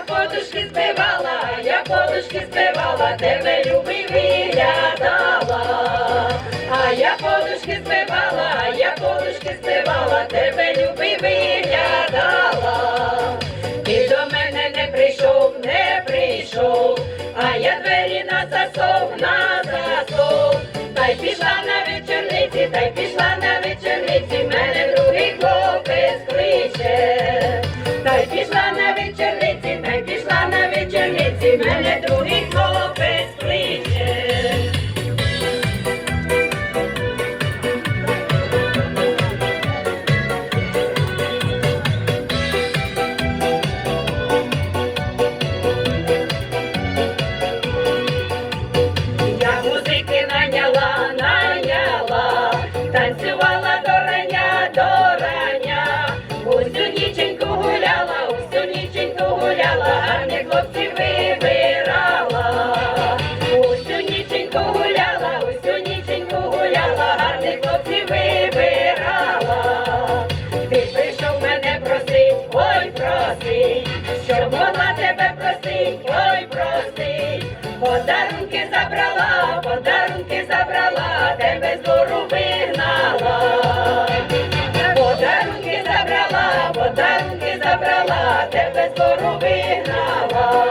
я подушки збивала, я подушки збивала, тебе любив і рядала, а я подушки збивала. Хлопців вибирала, усю ніченьку гуляла, усю ніченьку гуляла, гарних хлопців вибирала. Ти прийшов мене просить, ой, просить, що могла тебе просить, ой, просить. Подарунки забрала, двору вигнала.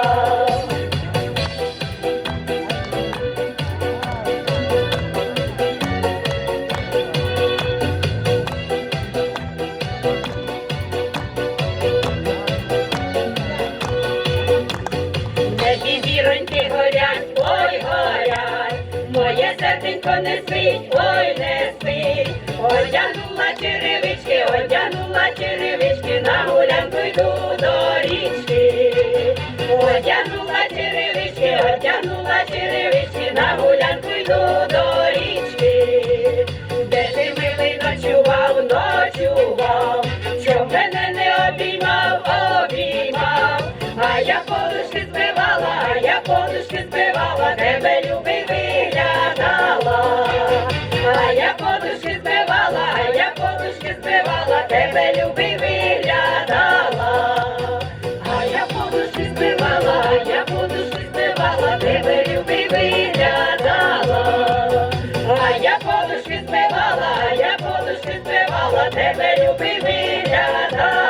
Небі зіроньки горять, ой, горять, моє серденько не спить, ой, не спить. Одягнула черевички, одягнула черевички, на гулянку йду. Одягнула черевички, одягнула черевички, на гулянку йду до річки. Де ти милий ночував, ночував, щоб мене не обіймав, обіймав. А я подушки збивала, а я подушки збивала, тебе любий виглядала. А я подушки збивала, а я подушки збивала, тебе любий виглядала. Я подушки співала, я подушки співала, тебе любий виглядала.